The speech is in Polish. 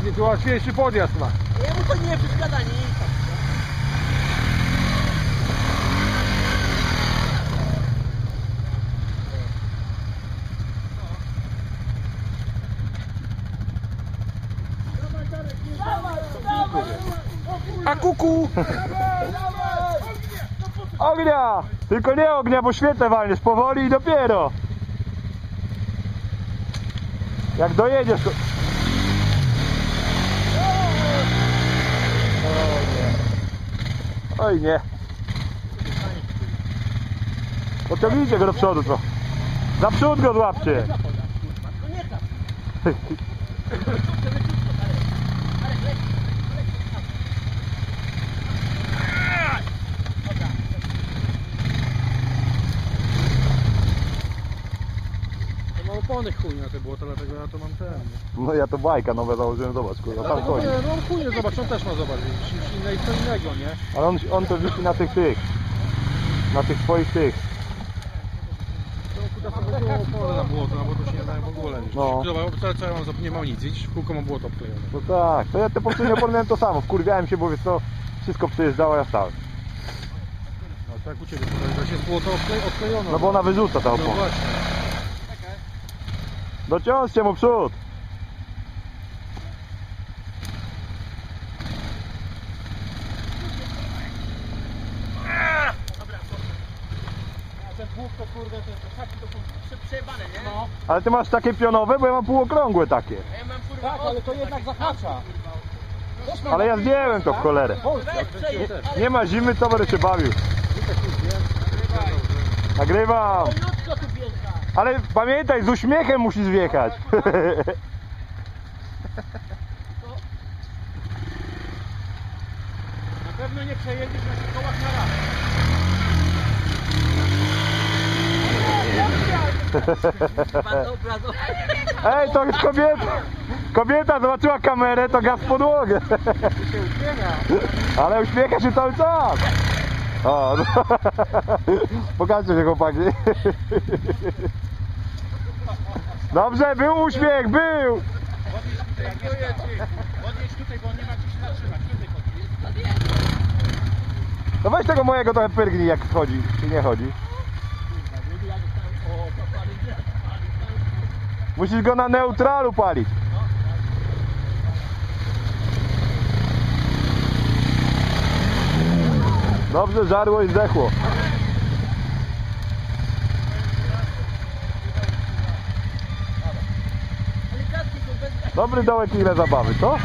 Taki tu łatwiejszy podjazd ma. Jemu to nie przeszkadza nic. A kuku! Ognia! Tylko nie ognia, bo świetne walniesz. Powoli i dopiero. Jak dojedziesz to... Oj nie. Pociągnijcie go do przodu trochę. Za przód go złapcie. No nie tak. To mam opony chuj na te błoto, dlatego ja to mam ten. No ja to bajka nowe założyłem, zobacz kurwa, tam Dlatego no chuj, nie, zobacz, on też ma, zobacz, widzisz, inne, co innego, nie? Ale on, on to wisi na tych tych. Na tych swoich tych. To kuda sobie było opony na błoto, no bo to się nie daje w ogóle. widzisz. No. Zobacz, co, co ja mam, za- nie mam nic, widzisz, kółko mam błoto obklejone. No tak, to ja te poprzednio opornałem to samo. Wkurwiałem się, bo wiesz co, wszystko przejeżdżało, ja stałem. No tak u Ciebie, to jest błoto obklej, odklejone. No bo ona wyrzuca ta No opona. właśnie. Dociążcie mu przód. A ten bóg to kurde, to, to taki to są prze- przejebane, nie? No. Ale ty masz takie pionowe, bo ja mam półokrągłe takie. Tak, ale to jednak zahacza. Ale ja zdjąłem to w cholerę. Przejedź, ale Nie ma zimy, to będę się bawił. Nagrywam. Ale pamiętaj, z uśmiechem musisz wjechać. Na pewno nie przejedziesz na tych kołach na raz. Ej, to jest kobieta. Kobieta zobaczyła kamerę, to gaz w podłogę. Ale uśmiecha się cały czas. O, no. Pokażcie się chłopaki. Dobrze, był uśmiech, był. Podjedź tutaj, bo on nie ma gdzie się zatrzymać. Tutaj podjedź. No weź tego mojego trochę pyrgnij jak wchodzi, czy nie chodzi. Musisz go na neutralu palić. Dobrze, żarło i zdechło. Dobry dołek ile zabawy, co?